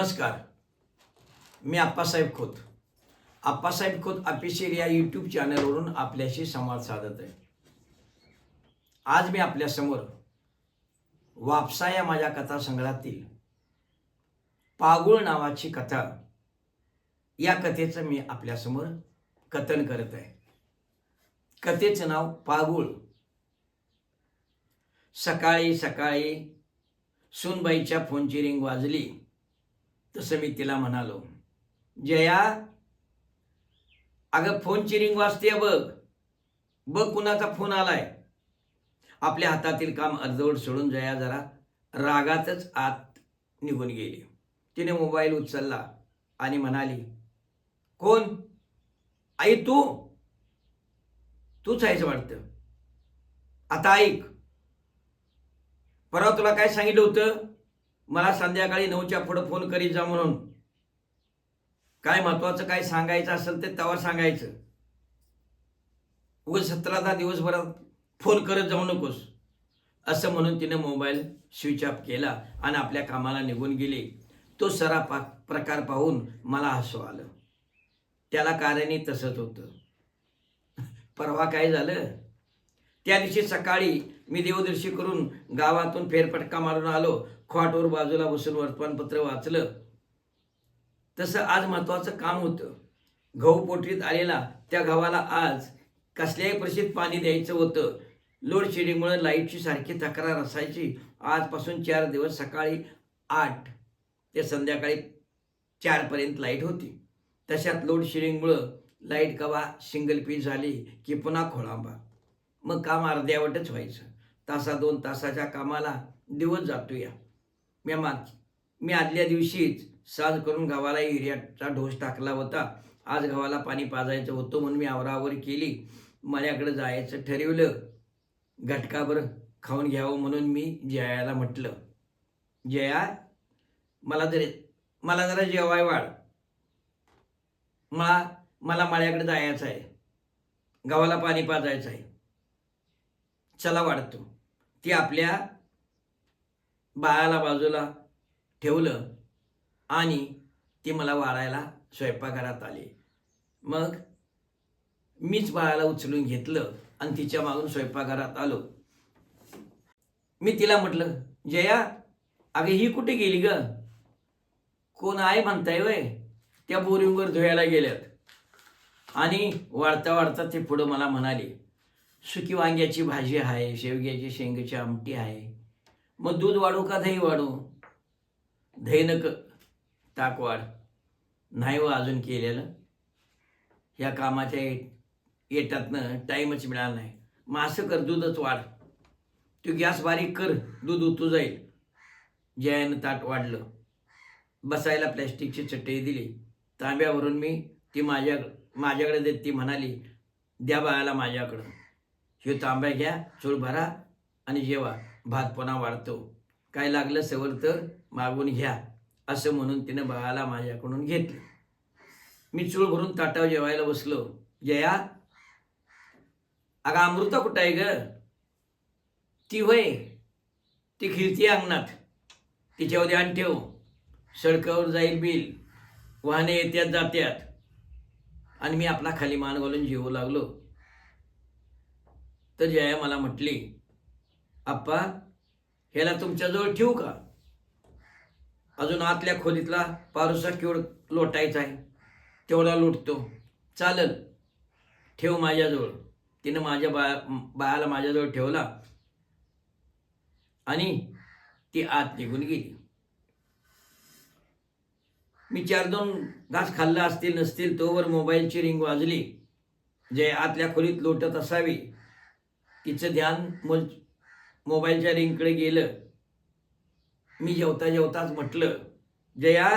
नमस्कार. मी आप्पासाहेब खोत. आप्पासाहेब खोत ऑफिशियल या यूट्यूब चॅनलवरून आपल्याशी संवाद साधत आहे. आज मी आपल्यासमोर वापसा या माझ्या कथासंग्रहातील पागुळ नावाची कथा या कथेचं मी आपल्यासमोर कथन करत आहे. कथेचं नाव पागुळ. सकाळी सकाळी सूनबाईच्या फोनची रिंग वाजली. तसं मी तिला म्हणालो जया अगं फोनची रिंग वाजते बघ. बघ कुणाचा फोन आलाय. आपल्या हातातील काम अर्धवट सोडून जया जरा रागातच आत निघून गेली. तिने मोबाईल उचलला आणि म्हणाली कोण? आई तू? तूच आहेस वाटतं. आता ऐक. परवा तुला काय सांगितलं होतं? मला संध्याकाळी नऊच्या पुढं फोन करीत जा म्हणून. काय महत्वाचं काय सांगायचं असेल ते तेव्हा सांगायचं. उ सतरा दहा दिवसभरात फोन करत जाऊ नकोस. असं म्हणून तिने मोबाईल स्विच ऑफ केला आणि आपल्या कामाला निघून गेली. तो सरा पा प्रकार पाहून मला हसू आलं. त्याला कारणही तसंच होतं. परवा काय झालं? त्या दिवशी सकाळी मी देवदर्शी करून गावातून फेरफटका मारून आलो. खोटवर बाजूला बसून वर्तमानपत्र वाचलं. तसं आज महत्त्वाचं काम होतं. गहू पोटरीत आलेला त्या गव्हाला आज कसल्याही परिस्थितीत पाणी द्यायचं होतं. लोडशेडिंगमुळे लाईटची सारखी तक्रार असायची. आजपासून चार दिवस सकाळी आठ ते संध्याकाळी चारपर्यंत लाइट होती. तशात लोडशेडिंगमुळं लाइट कवा सिंगल पीस झाली की पुन्हा खोळांबा. मग काम अर्ध्यावटच व्हायचं. तासा दोन तासाच्या कामाला दिवस जातो या मी माग मी आदल्या दिवशीच साज करून गावाला युरियाचा ढोस टाकला होता. आज गावाला पाणी पाजायचं होतं म्हणून मी आवरावर केली. माझ्याकडे जायचं ठरवलं. घटकाभर खाऊन घ्यावं म्हणून मी जयाला म्हटलं. जया मला जर मला जरा जेवाय वाढ. मला मला माळ्याकडे जायचं आहे. गावाला पाणी पाजायचं आहे. चला वाढतो. ती आपल्या बाळाला बाजूला ठेवलं आणि ती मला वाढायला स्वयंपाकघरात आली. मग मीच बाळाला उचलून घेतलं आणि तिच्या मागून स्वयंपाकघरात आलो. मी तिला म्हटलं जया अगं ही कुठे गेली ग? कोण आहे म्हणताय वय त्या बोरिंगवर धुयाला गेल्यात. आणि वाढता वाढता ते पुढं मला म्हणाली सुकी वांग्याची भाजी आहे शेवग्याची शेंगाची आमटी आहे मग दूध वाढू का दही वाढू? दही नक ताक वाढ. नाही व अजून केलेलं. ह्या कामाच्या येट येटातनं टाईमच मिळाला नाही. मग असं कर दूधच वाढ. तू गॅस बारीक कर दूध उतू जाईल. जयानं ताट वाढलं. बसायला प्लॅस्टिकची चटई दिली. तांब्यावरून मी ती माझ्या माझ्याकडे देत ती म्हणाली द्या बाळाला माझ्याकडं. हे तांब्या घ्या चूळ भरा आणि जेवा. भातपणा वाढतो. काय लागलं सवल तर मागून घ्या असं म्हणून तिनं बाळाला माझ्याकडून घेतलं. मी चूळ भरून ताटावर जेवायला बसलो. जया अगं अमृता कुठं आहे ग? ती होय ती खिळती अंगणात. तिच्यावर ध्यान ठेव. सडकावर जाईल बिल. वाहने येत्यात जात्यात. आणि मी आपला खाली मान घालून जेवू लागलो. तर जया मला म्हटली आप्पा ह्याला तुमच्याजवळ ठेवू का? अजून आतल्या खोलीतला पारुसा केवळ लोटायचा आहे. तेवढा लोटतो. चालल. ठेव माझ्याजवळ. तिनं माझ्या बाया बाळाला माझ्याजवळ ठेवला. आणि ती आत निघून गेली. मी चार दोन घास खाल्ला असतील नसतील तोवर मोबाईलची रिंग वाजली. जे आतल्या खोलीत लोटत असावी तिचं ध्यान मोल मोबाईलच्या रिंगकडे गेलं. मी जेवता जेवताच म्हटलं जया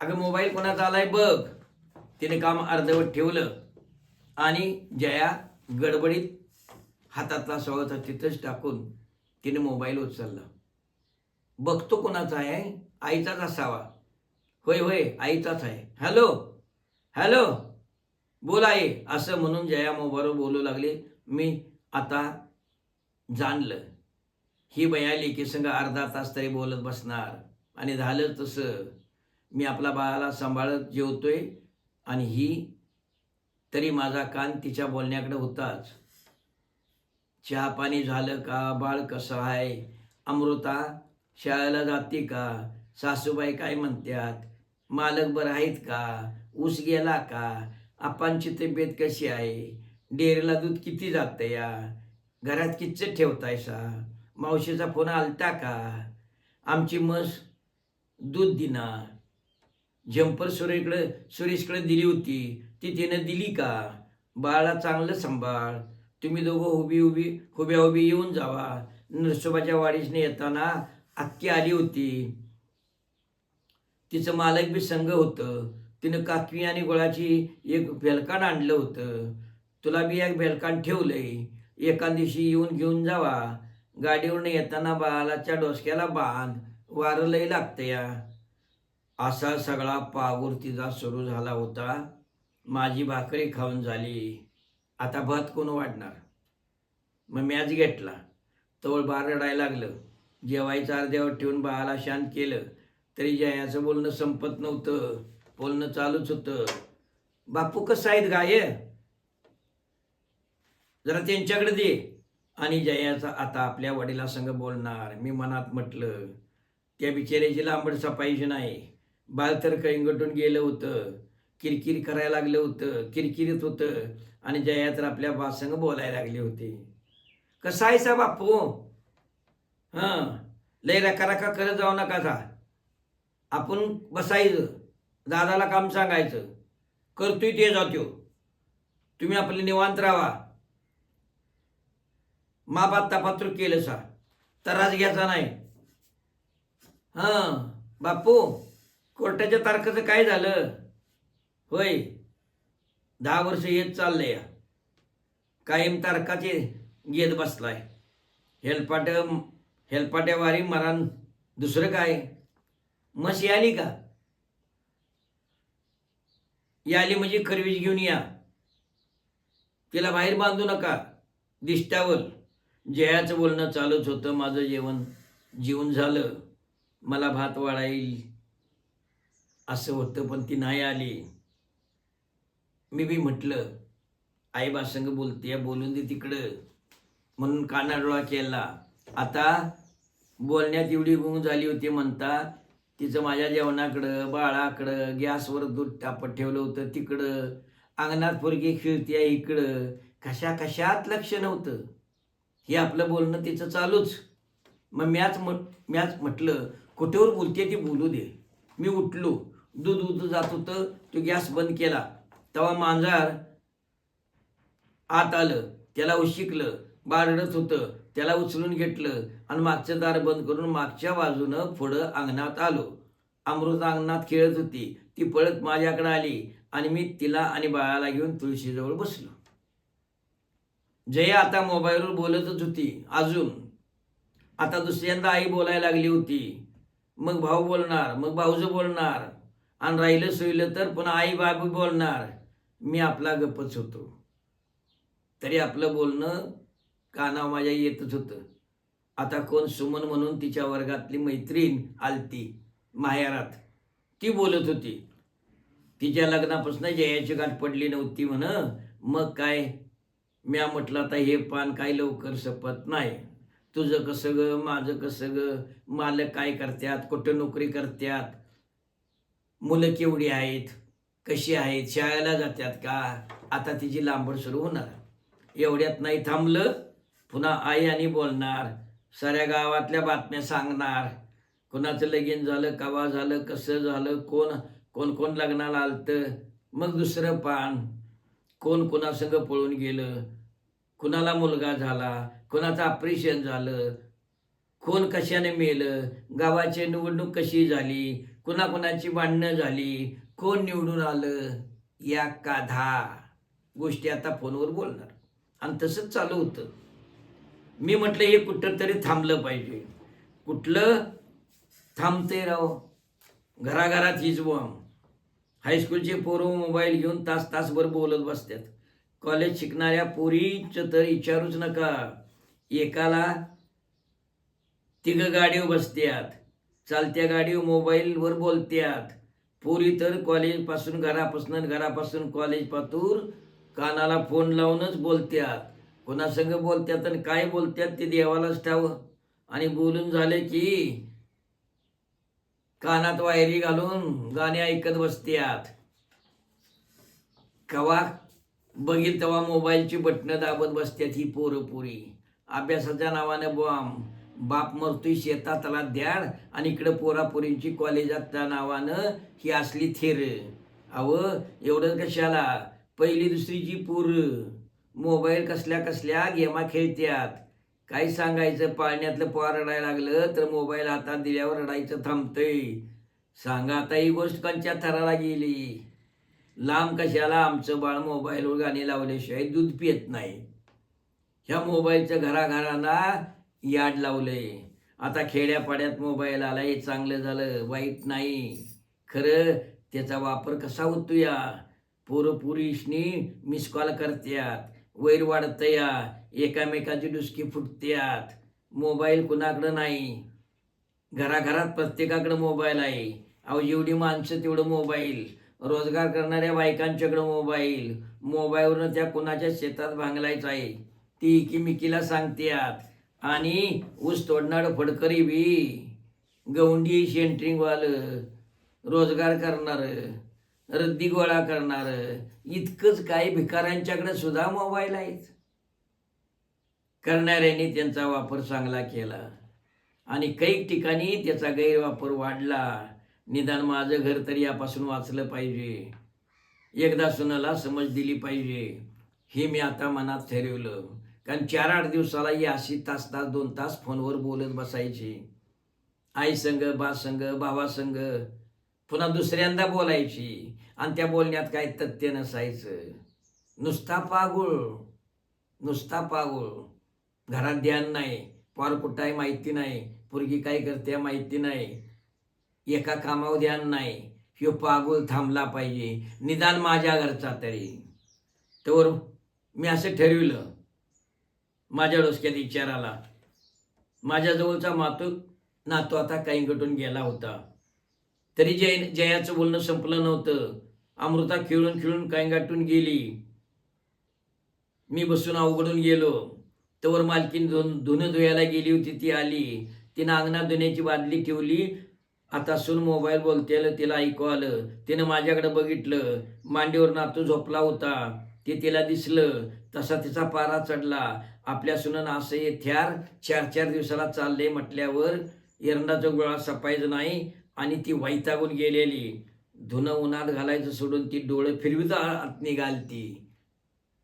अगं मोबाईल कोणाचा आलाय बघ. तिने काम अर्धवट ठेवलं आणि जया गडबडीत हातातला स्वागत तिथंच टाकून तिने मोबाईल उचलला. बघतो कोणाचा आहे? आईचाच असावा. होय होय आईचाच आहे. हॅलो हॅलो बोल आई. असं म्हणून जया मोबाईलवर बोलू लागली. मी आता जाणलं. ही बया लेकीसंग अर्धा तास तरी बोलत बसणार. आणि झालं तसं. मी आपला बाळाला सांभाळत जेवतोय आणि ही तरी माझा कान तिच्या बोलण्याकडे होताच. चहा पाणी झालं का? बाळ कसं आहे? अमृता शाळेला जाते का? सासूबाई काय म्हणतात मालक बरं आहेत का? ऊस गेला का? आपांची तब्येत कशी आहे? डेअरीला दूध किती जातं या? घरात किच्च ठेवतायसा मावशीचा फोन आलता का? आमची म्हस दूध दिना जंपर सुरेकडं सुरेशकडे दिली होती. ती तिनं दिली का? बाळाला चांगलं सांभाळ. तुम्ही दोघं उभी उभी उभ्या उभी येऊन जावा. नरसोबाच्या वाडीसने येताना आत्ती आली होती. तिचं मालक बी संघ होतं. तिनं काकवी आणि गोळाची एक भेलकान आणलं होतं. तुला बी एक भेलकान ठेवलंय. एका दिवशी येऊन घेऊन जावा. गाडीवरून येताना बाळाच्या डोसक्याला बांध. वारं लई लागतं या. असा सगळा पागूर तिचा सुरू झाला होता. माझी भाकरी खाऊन झाली. आता भात कोण वाढणार? मग मॅच घेतला. तवळ बार रडायला लागलं. जेवायचं अर्ध्यावर ठेवून बाळाला शांत केलं. तरी जयाचं बोलणं संपत नव्हतं. बोलणं चालूच होतं. बापू कसं आहेत गाय? जरा त्यांच्याकडे दे. आणि जयाचा आता आपल्या वडिलासंग बोलणार. मी मनात म्हटलं त्या बिचाऱ्याची लांबड सफाईची नाही बाळ तर कैंगटून गेलं होतं. किरकिर करायला लागलं होतं किरकिरीत होतं. आणि जया तर आपल्या बासंग बोलायला लागले होते. कसा आहे सा बापू? हां लय रका रका करत जाऊ नका सा. आपण बसायचं दादाला काम सांगायचं. करतोय ते जातो. तुम्ही आपले निवांत राहा. माबात तपात्र केलं सा तरास घ्यायचा नाही. हां बापू कोर्टाच्या तारखेचं काय झालं? होय. दहा वर्ष येत चाललंय कायम तारखाचे घेत बसलाय. हेलपाट हेलपाट्यावारी मरण दुसरं काय? मस आली का? याली म्हणजे खरवीज घेऊन या. तिला बाहेर बांधू नका. दिष्ट्यावर जयाचं बोलणं चालूच होतं माझं जेवण जेवण झालं. मला भात वाढाईल असं होतं पण ती नाही आली. मी बी म्हटलं आई बासंग बोलते बोलून दे तिकडं. म्हणून कानाडोळा केला. आता बोलण्यात एवढी गुंग झाली होती म्हणता तिचं माझ्या जेवणाकडं बाळाकडं गॅसवर दूध टापत ठेवलं होतं तिकडं. अंगणात पोरगी खेळते इकडं. कशा कशात लक्ष नव्हतं. हे आपलं बोलणं तिचं चालूच. मग म्याच म म्याच म्हटलं कुठेवर बोलते ती बोलू दे. मी उठलो. दूध दूध जात होतं तो गॅस बंद केला. तेव्हा मांजार आत आलं. त्याला उशिकलं. बारडत होतं. त्याला उचलून घेतलं आणि मागचं दार बंद करून मागच्या बाजूनं पुढं अंगणात आलो. अमृत अंगणात खेळत होती. ती पळत माझ्याकडे आली आणि मी तिला आणि बाळाला घेऊन तुळशीजवळ बसलो. जया आता मोबाईलवर बोलतच होती अजून. आता दुसऱ्यांदा आई बोलायला लागली होती. मग भाऊ बोलणार मग भाऊजं बोलणार. आणि राहिलं सोयलं तर पुन्हा आई बाबू बोलणार. मी आपला गप्पच होतो. तरी आपलं बोलणं कानाव माझ्या येतच होतं. आता कोण सुमन म्हणून तिच्या वर्गातली मैत्रीण आलती माहेरात. ती बोलत होती. तिच्या लग्नापासून जयाची गाठ पडली नव्हती म्हण. मग काय? म्या म्हटलं आता हे पान काय लवकर सपत नाही. तुझं कसं ग माझं कसं ग? मालक काय करतात कुठं नोकरी करतात मुलं केवढी आहेत? कशी आहेत? शाळेला जातात का? आता तिची लांबड सुरू होणार. एवढ्यात नाही थांबलं पुन्हा आई आणि बोलणार. साऱ्या गावातल्या बातम्या सांगणार. कोणाचं लगीन झालं कवा झालं कसं झालं कोण कोण कोण लग्नाला आलतं? मग दुसरं पान. कोण कोणासंग पळून गेलं? कुणाला मुलगा झाला? कोणाचं ऑपरेशन झालं? कोण कशाने मेलं? गावाची निवडणूक कशी झाली? कुणाकुणाची भांडणं झाली? कोण निवडून आलं? या का गोष्टी आता फोनवर बोलणार. आणि तसंच चालू होतं. मी म्हटलं हे कुठं तरी थांबलं पाहिजे. कुठलं थांबते राव? घराघरात हीच बॉम्ब. हायस्कूलचे पोरं मोबाईल घेऊन तास तासभर बोलत बसतात. कॉलेज शिकणाऱ्या पोरीचं तर विचारूच नका. एकाला तिघ गाडीव बसत्यात. चालत्या गाडीव मोबाईलवर बोलत्यात. पोरी तर कॉलेजपासून घरापासून घरापासून कॉलेज पातूर कानाला फोन लावूनच बोलत्यात. कोणासंग बोलत्यात आणि काय बोलत्यात ते देवालाच ठावं. आणि बोलून झाले की कानात वायरी घालून गाणे ऐकत बसत्यात. कवा बघील तेव्हा मोबाईलची बटणं दाबत बसत्यात ही पोरं पोरी. अभ्यासाच्या नावानं बॉम्ब. बाप मरतोय शेतातला द्याड आणि इकडं पोरापोरींची कॉलेजातल्या नावानं ही असली थेर. अव एवढं कशाला? पहिली दुसरीची पोरं. मोबाईल कसल्या कसल्या गेमा खेळत्यात. काय सांगायचं पाळण्यातलं पोर रडायला लागलं तर मोबाईल हातात दिल्यावर रडायचं थांबतंय. सांगा आता ही गोष्ट कंच्या थराला गेली? लांब कशाला? आमचं बाळ मोबाईलवर गाणी लावल्याशिवाय दूध पित नाही. ह्या मोबाईलच्या घराघरांना याड लावलंय. आता खेड्यापाड्यात मोबाईल आला हे चांगलं झालं वाईट नाही. खरं त्याचा वापर कसा होतो या पोरं पुरीशनी मिस कॉल करत्यात वैर वाढतया. एकामेकाची डुसकी फुटत्यात. मोबाईल कुणाकडं नाही? घराघरात प्रत्येकाकडं मोबाईल आहे. अहो जेवढी माणसं तेवढं मोबाईल. रोजगार करणाऱ्या बायकांच्याकडं मोबाईल. मोबाईलवरनं त्या कुणाच्या शेतात भांगलायचं आहे? ती एकीमेकीला सांगत्यात. आणि ऊस तोडणारं फडकरी बी. गवंडी शेंटरिंगवालं. रोजगार करणारं. रद्दी गोळा करणारं. इतकंच काही भिकाऱ्यांच्याकडे सुद्धा मोबाईल आहेत. करणाऱ्यांनी त्यांचा वापर चांगला केला. आणि काही ठिकाणी त्याचा गैरवापर वाढला. निदान माझं घर तरी यापासून वाचलं पाहिजे. एकदा सुनाला समज दिली पाहिजे. हे मी आता मनात ठरवलं. कारण चार आठ दिवसाला ही अशी तास तास दोन तास फोनवर बोलत बसायची. आई संग बा संग बाबा संग. पुन्हा दुसऱ्यांदा बोलायची. आणि त्या बोलण्यात काय तथ्य नसायचं. नुसता पागुळ. नुसता पागुळ. घरात ध्यान नाही पोर कुठं आहे माहिती नाही पोरगी काय करते माहिती नाही. एका कामावर ध्यान नाही ह्यो पागुल थांबला पाहिजे. निदान माझ्या घरचा तरी. तर मी असं ठरविलं. माझ्या डोसक्यात विचार आला. माझ्याजवळचा मातू नातू आता काही गटून गेला होता. तरी जय जयाचं बोलणं संपलं नव्हतं. अमृता खिळून खिळून काही गाठून गेली. मी बसून अवघडून गेलो. तवर मालकीन धुन धुणं धुयाला गेली होती ती आली. तिनं अंगणात धुण्याची बादली ठेवली. आता सून मोबाईल बोलतेलं तिला ऐकू आलं तिनं माझ्याकडे बघितलं. मांडीवर नातू झोपला होता. ते तिला दिसलं. तसा तिचा पारा चढला. आपल्या सुनन असं हे थ्यार चार चार दिवसाला चालले म्हटल्यावर एरंडाचा गोळा सपायचं नाही आणि ती वैतागून गेलेली. धुणं उन्हात घालायचं सोडून ती डोळं फिरवीत आत निघालती.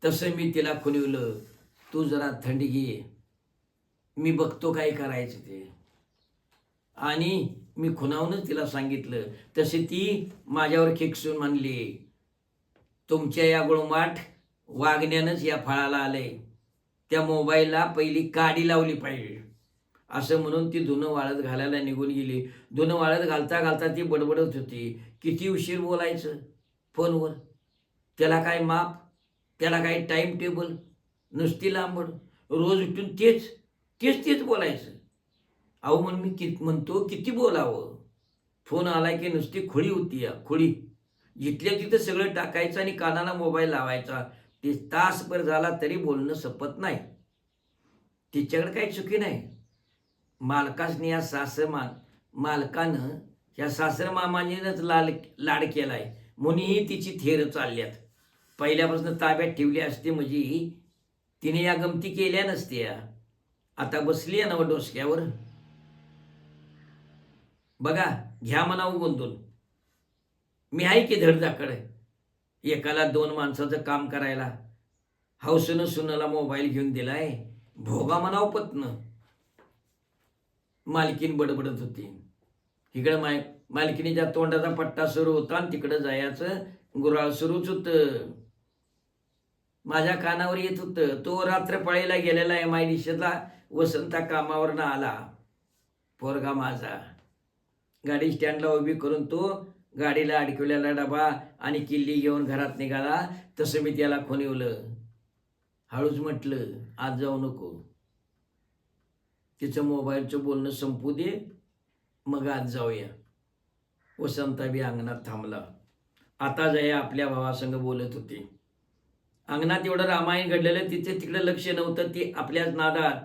तसं मी तिला खुनिवलं तू जरा थंडी घे. मी बघतो काय करायचं ते. आणि मी खुणावूनच तिला सांगितलं. तसे ती माझ्यावर खेकसून म्हणली तुमच्या या गुळमाठ वागण्यानंच या फळाला आलंय त्या मोबाईलला पहिली काडी लावली पाहिजे. असं म्हणून ती धुणं वाळत घालायला निघून गेली. धुणं वाळत घालता घालता ती बडबडत होती. किती उशीर बोलायचं फोनवर? त्याला काय माप? त्याला काय टाईम टेबल नुसती लांबड. रोज उठून तेच तेच तेच बोलायचं. अहो म्हणून मी कित म्हणतो किती बोलावं? फोन आला की नुसती खोळी होती या खोळी. जिथल्या तिथं सगळं टाकायचं आणि कानाला मोबाईल लावायचा. ते तासभर झाला तरी बोलणं सपत नाही. तिच्याकडे काही चुकी नाही. मालकासनी या सासर मा मालकानं या सासर मामानीनंच लाल लाड केलाय. म्हणूनही तिची थेर चालल्यात. पहिल्यापासून ताब्यात ठेवली असते म्हणजे तिने या गमती केल्या नसत्या. आता बसली आहे नवं डोसक्यावर. बघा घ्या म्हणावं गुंतून मी आहे की धडधाकड एकाला दोन माणसाचं काम करायला. हौसनं सुनाला मोबाईल घेऊन दिलाय. भोगा म्हणावं पत्न. मालकीन बडबडत होती. इकडं माय मालकिनीच्या तोंडाचा पट्टा सुरू होता आणि तिकडं जायचं गुराळ सुरूच होतं. माझ्या कानावर येत होतं. तो रात्र पळायला गेलेला एम आय डी वसंता कामावरनं आला. पोरगा माझा. गाडी स्टँडला उभी करून तो गाडीला अडकवलेला डबा आणि किल्ली घेऊन घरात निघाला. तसं मी त्याला खुणवलं हळूच म्हटलं आज जाऊ नको. तिचं मोबाईलचं बोलणं संपू दे. मग आज जाऊया. वसंताबी अंगणात थांबला. आता जया आपल्या भावासंग बोलत होती. अंगणात एवढं रामायण घडलेलं तिथे तिकडे लक्ष नव्हतं ती आपल्याच नादात.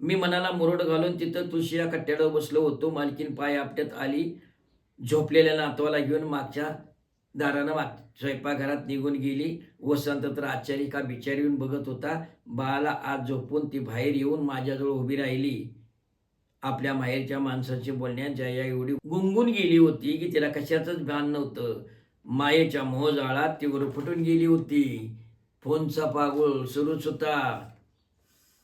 मी मनाला मुरड घालून तिथं तुळशी या कट्ट्यावर बसलो होतो. मालकीन पाय आपट्यात आली झोपलेल्या नातवाला घेऊन मागच्या दारानं माग स्वयंपाकघरात निघून गेली. वसंत तर आचारी का बिचारी येऊन बघत होता. बाळाला आज झोपून ती बाहेर येऊन माझ्याजवळ उभी राहिली. आपल्या माहेरच्या माणसाची बोलण्यात जया एवढी गुंगून गेली होती की तिला कशाचंच भान नव्हतं. मायेच्या मोहजाळात ती फुटून गेली होती. फोनचा पागोळ सुरूच होता.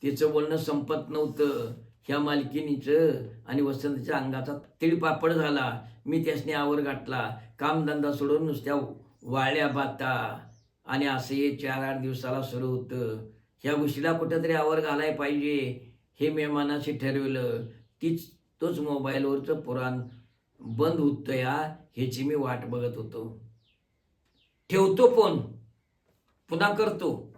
तिचं बोलणं संपत नव्हतं. ह्या मालकिनीचं आणि वसंतच्या अंगाचा तिळपापड झाला. मी त्यासनी आवर गाठला. कामधंदा सोडून नुसत्या वाळ्या बाता. आणि असं हे चार आठ दिवसाला सुरू होतं. ह्या गोष्टीला कुठेतरी आवर घालाय पाहिजे हे मी मनाशी ठरवलं. तीच तोच मोबाईलवरचं पुराण बंद होतं या ह्याची मी वाट बघत होतो. ठेवतो फोन. पुन्हा करतो.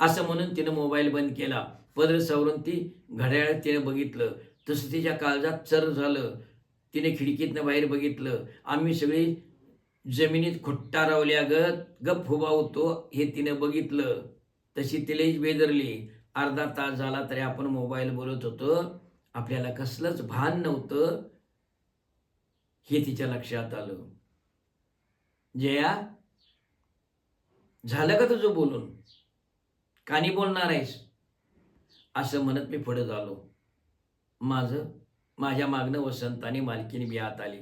असं म्हणून तिनं मोबाईल बंद केला. पदर सवरून ती घड्याळ तिने बघितलं. तसं तिच्या काळजात चर झालं. तिने खिडकीतनं बाहेर बघितलं. आम्ही सगळी जमिनीत खुट्टा रावल्या गत गप होतो हे तिने बघितलं. तशी तिलाही बेदरली. अर्धा तास झाला तरी आपण मोबाईल बोलत होतो. आपल्याला कसलंच भान नव्हतं. हे तिच्या लक्षात आलं. जया झालं का तुझं बोलून? कानी बोलणार आहेस? असं म्हणत मी पुढे झालो. माझं माझ्या मागणं वसंत आणि मालकीने बियात आली.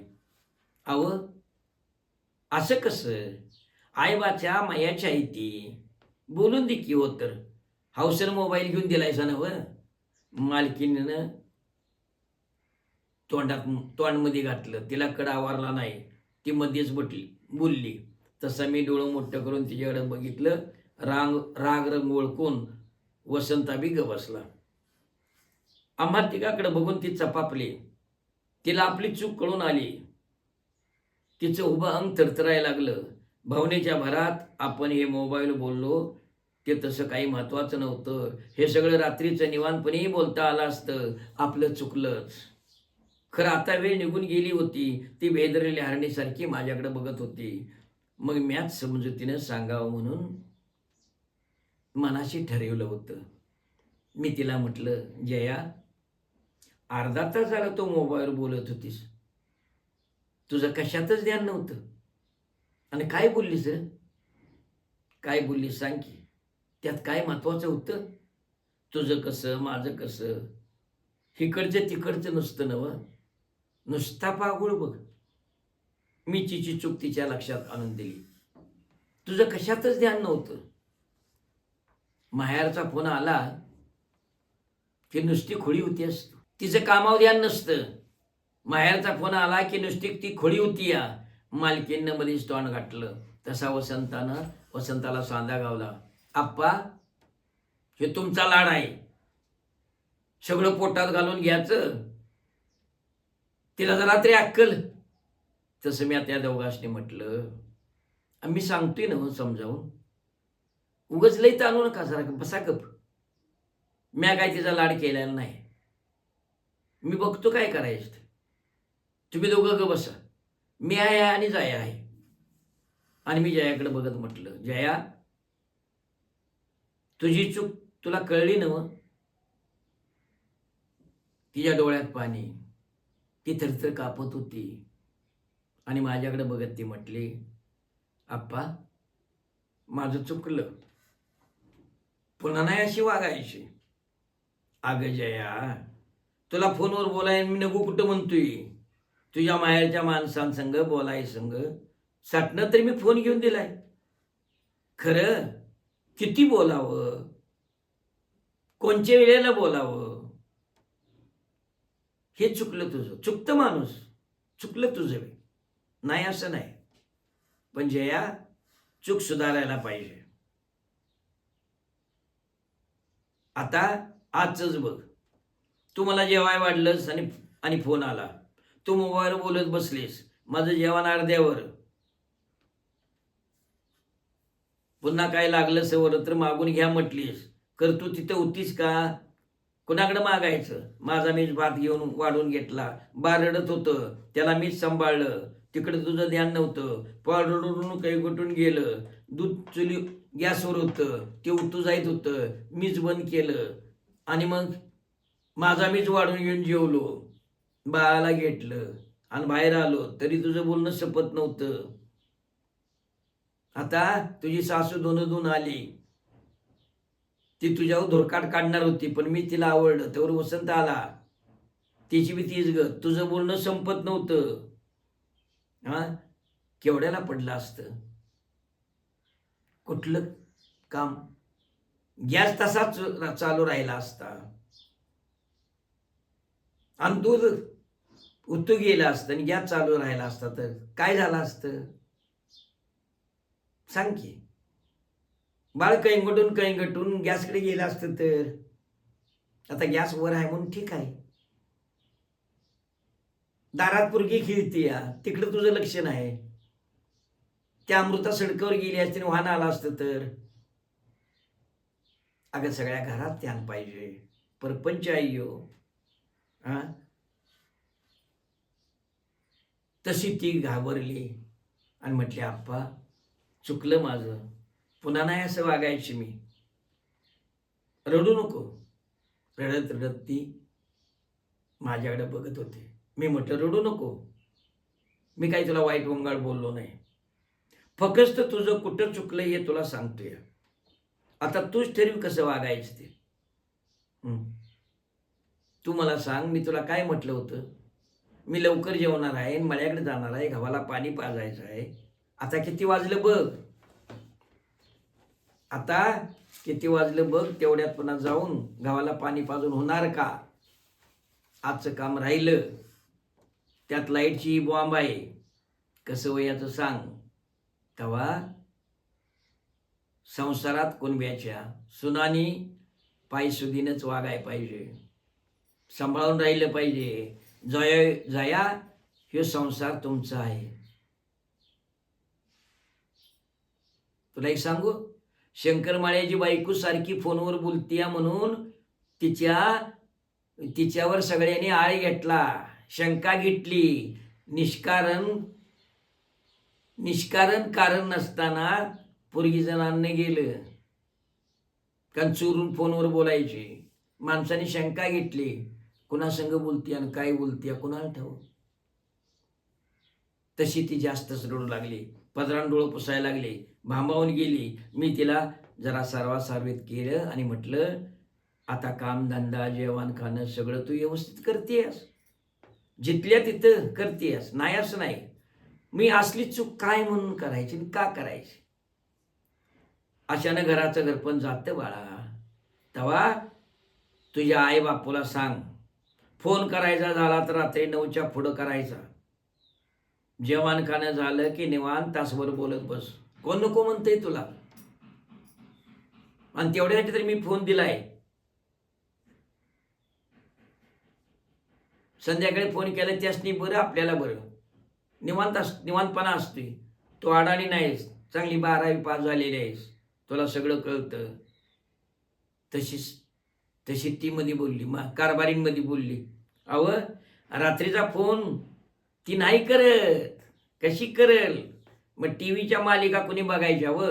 अव असं कसं? आईबाच्या मायाच्या आई ती बोलून दे की हो तर. हौसर मोबाईल घेऊन दिलायसा ना व मालकीनं तोंडात तोंडमध्ये घातलं. तिला कड आवारला नाही. ती मध्येच बटली बोलली. तसं मी डोळं मोठं करून तिच्याकडे बघितलं. रांग राग रंग ओळखून वसंताबी ग बसला. आम्हा तिघाकडे बघून ती चपापली. तिला आपली चूक कळून आली. तिचं उभं अंग थरथरायला लागलं. भावनेच्या भरात आपण हे मोबाईल बोललो. ते तसं काही महत्वाचं नव्हतं. हे सगळं रात्रीचं निवांतपणेही बोलता आलं असतं. आपलं चुकलंच. खरं आता वेळ निघून गेली होती. ती बेदरलेली हरणीसारखी माझ्याकडे बघत होती. मग मॅच समजुतीनं सांगावं म्हणून मनाशी ठरवलं होतं. मी तिला म्हटलं जया अर्धा तास झाला तो मोबाईल बोलत होतीस. तुझं कशातच ध्यान नव्हतं. आणि काय बोललीस काय बोललीस सांग की. त्यात काय महत्वाचं होतं? तुझं कसं माझं कसं? इकडचं तिकडचं नुसतं नव नुसता पागुळ बघ. मी तिची चूक तिच्या लक्षात आणून दिली. तुझं कशातच ध्यान नव्हतं. माहेरचा फोन आला की नुसती खोळी होती तिचं कामावर ध्यान नसतं. माहेरचा फोन आला की नुसती ती खोळी होती या मालकीनं मध्येच तोंड गाठलं. तसा वसंतानं वसंताला सांदा गावला आप्पा हे तुमचा लाड आहे. सगळं पोटात घालून घ्यायचं. तिला जरा तरी अक्कल. तसं मी आता या दोघांनी म्हटलं. मी सांगतोय ना हो, समजावून. उगच लई आणू नका जरा बसा गप. म्या काय तिचा लाड केलेला नाही. मी बघतो काय करायचं तुम्ही दोघं ग बसा. मी आहे आणि जया आहे. आणि मी जयाकडे बघत म्हटलं जया तुझी चूक तुला कळली ना मग तिच्या डोळ्यात पाणी. ती थरथर कापत होती. आणि माझ्याकडे बघत ती म्हटली आप्पा माझं चुकलं. पुन्हा नाही अशी वागायची. अगं जया तुला फोनवर बोलाय मी नको कुठं म्हणतोय. तुझ्या मायाच्या माणसांसंग बोलाय संग साठणं तरी मी फोन घेऊन दिलाय. खरं? किती बोलावं? कोणत्या वेळेला बोलावं? हे चुकलं तुझं. चुकतं माणूस. चुकलं तुझं नाही असं नाही. पण जया चूक सुधारायला पाहिजे. आता आजच बघ. तू मला जेवाय वाढलंस आणि आणि फोन आला. तू मोबाईल बोलत बसलीस. माझं जेवण अर्ध्यावर. पुन्हा काय लागलं सवर तर मागून घ्या म्हटलीस. कर तू तिथं होतीस का? कुणाकडे मागायचं? माझा मीच भात घेऊन वाढून घेतला. बारडत होतं. त्याला मीच सांभाळलं. तिकडे तुझं ध्यान नव्हतं. पावडरून काही गटून गेलं. दूध चुली गॅसवर होतं. ते उतू जायत होतं. मीच बंद केलं. आणि मग माझा मीच वाढून घेऊन जेवलो. बाळाला घेतलं. आणि बाहेर आलो. तरी तुझं बोलणं संपत नव्हतं. आता तुझी सासू दोन दोन आली. ती तुझ्यावर धोरकाट काढणार होती पण मी तिला आवडलं. त्यावर वसंत आला. तिची बी तीच ग तुझं बोलणं संपत नव्हतं. केवढ्याला पडलं असतं? कुठलं काम? गॅस तसाच चालू राहिला असता. आणि दूध उतू गेलं असतं आणि गॅस चालू राहिला असता तर काय झालं असतं? सांग की. बाळ कैंगटून कैंगटून गॅसकडे गेलं असतं तर. आता गॅस वर आहे म्हणून ठीक आहे. दारात पुरगी खिळती या. तिकडं तुझं लक्ष नाही. त्या अमृता सडकावर गेली असते वाहन आलं असतं तर? अगं सगळ्या घरात ध्यान पाहिजे. परपंच अय्यो हा तशी ती घाबरली आणि म्हटली आप्पा चुकलं माझं. पुन्हा नाही असं वागायची मी. रडू नको. रडत रडत ती माझ्याकडे बघत होती. मी म्हटलं रडू नको. मी काही तुला वाईट वंगाळ बोललो नाही. फक्त तुझं कुठं चुकलं हे तुला सांगतोय. आता तूच ठरवी कसं वागायचं ते. तू मला सांग मी तुला काय म्हटलं होतं? मी लवकर जेवणार आहे आणि मळ्याकडे जाणार आहे गव्हाला पाणी पाजायचं आहे. आता किती वाजलं बघ. आता किती वाजलं बघ तेवढ्यात पुन्हा जाऊन गावाला पाणी पाजून होणार का? आजचं काम राहिलं. त्यात लाईटची बॉम्ब आहे. कसं वयाचं सांग. तेव्हा संसारात कुणब्याच्या सुनानी पायसुदीनच वागाय पाहिजे. सांभाळून राहिलं पाहिजे. जय जया हे संसार तुमचा आहे. तुला एक सांगू? शंकरमाळ्याची बायको सारखी फोनवर बोलतीया म्हणून तिच्या तिच्यावर सगळ्यांनी आळ घेतला. शंका घेतली. निष्कारण निष्कारण कारण नसताना पोरगी जणांनी गेलं. कारण चोरून फोनवर बोलायचे. माणसाने शंका घेतली. कुणा संग बोलती आणि काय बोलती कुणाला ठाऊ तशी ती जास्तच रडू लागली. पदरान डोळं पुसायला लागली. भांबावून गेली. मी तिला जरा सर्वासार्वित केलं आणि म्हटलं आता कामधंदा जेवण खाणं सगळं तू व्यवस्थित करतेस. जिथल्या तिथं करतेस नाही असं नाही. मी असली चूक काय म्हणून करायची आणि का करायची? अशानं घराचं घरपण जातं बाळा. तेव्हा तुझ्या आई बापूला सांग. फोन करायचा झाला तर रात्री नऊच्या पुढं करायचा. जेवण खाणं झालं की निवान तासभर बोलत बस. कोण नको म्हणतंय तुला? आणि तेवढ्यासाठी तरी मी फोन दिलाय. संध्याकाळी फोन केला त्यासनी बरं आपल्याला बरं. निवांत अस निवांतपणा असतोय. तू अडाणी नाहीस चांगली बारावी पास झालेली आहेस. तुला सगळं कळतं. तशीच तशी ती मध्ये बोलली मा कारभारींमध्ये बोलली. अव रात्रीचा फोन ती नाही करत. कशी करल? मग टी व्हीच्या मालिका कोणी बघायच्या व?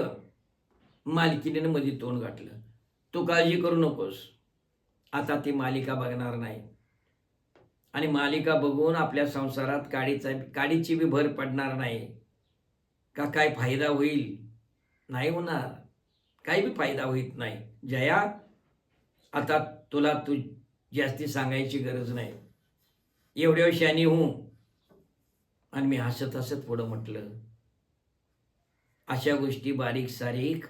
मालकीने मध्ये तोंड गाठलं. तू काळजी करू नकोस. आता ती मालिका बघणार नाही. आणि मालिका बघून आपल्या संसारात काडीचा काडीची बी भर पडणार नाही. का काय फायदा होईल? नाही होणार. काही बी फायदा होत नाही. जया आता तुला तू जास्ती सांगायची गरज नाही. एवढ्या शानी हो. आणि मी हसत हसत पुढं म्हटलं अशा गोष्टी बारीक सारीक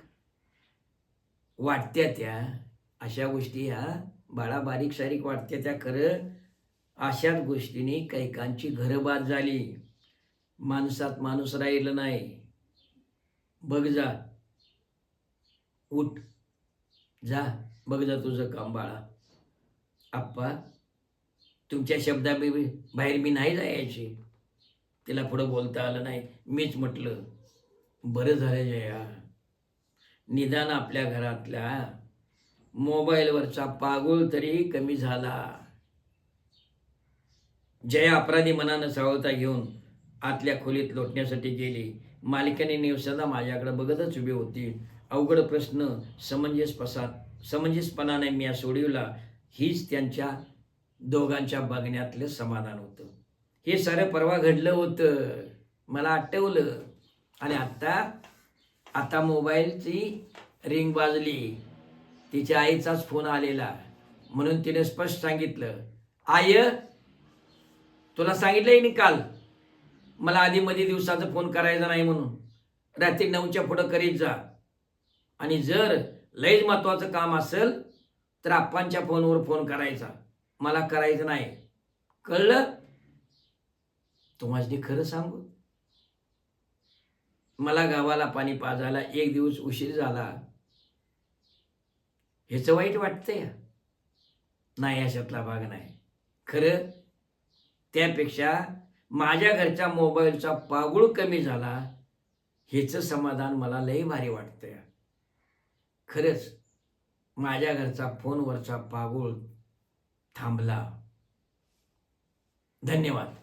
वाटत्या त्या. अशा गोष्टी ह्या बाळा बारीक सारीक वाटत्या त्या खरं. अशाच गोष्टीने कैकांची घरं बाद झाली. माणसात माणूस राहिलं नाही. बघ जा. उठ. जा. बघ जा तुझं काम बाळा. आप्पा तुमच्या शब्दा बाहेर मी नाही जायचे. तिला पुढं बोलता आलं नाही. मीच म्हटलं बरं झालं जया. निदान आपल्या घरातल्या मोबाईलवरचा पागोळ तरी कमी झाला. जया अपराधी मनानं सावळता घेऊन आतल्या खोलीत लोटण्यासाठी गेली. मालिकाने निवसाला माझ्याकडे बघतच उभी होती. अवघड प्रश्न समंजसपसा समंजसपणाने मी सोडविला. हीच त्यांच्या दोघांच्या बघण्यातलं समाधान होतं. हे सारं परवा घडलं होतं. मला आठवलं. आणि आत्ता आता मोबाईलची रिंग वाजली. तिच्या आईचाच फोन आलेला. म्हणून तिने स्पष्ट सांगितलं आय तुला सांगितलंय मी काल. मला आधी मध्ये दिवसाचा फोन करायचा नाही म्हणून. रात्री नऊच्या पुढं करीत जा. आणि जर लयच महत्वाचं काम असेल तर आप्पांच्या फोनवर फोन करायचा. मला करायचं नाही. कळलं? तुम्हाला खरं सांगू? मला गावाला पाणी पाजायला एक दिवस उशीर झाला. ह्याचं वाईट वाटतंय. नाही अशातला भाग नाही. खरं? त्यापेक्षा माझ्या घरच्या मोबाईलचा पागुळ कमी झाला ह्याचं समाधान मला लई भारी वाटतं खरंच माझ्या घरचा फोनवरचा पागुळ थांबला. धन्यवाद.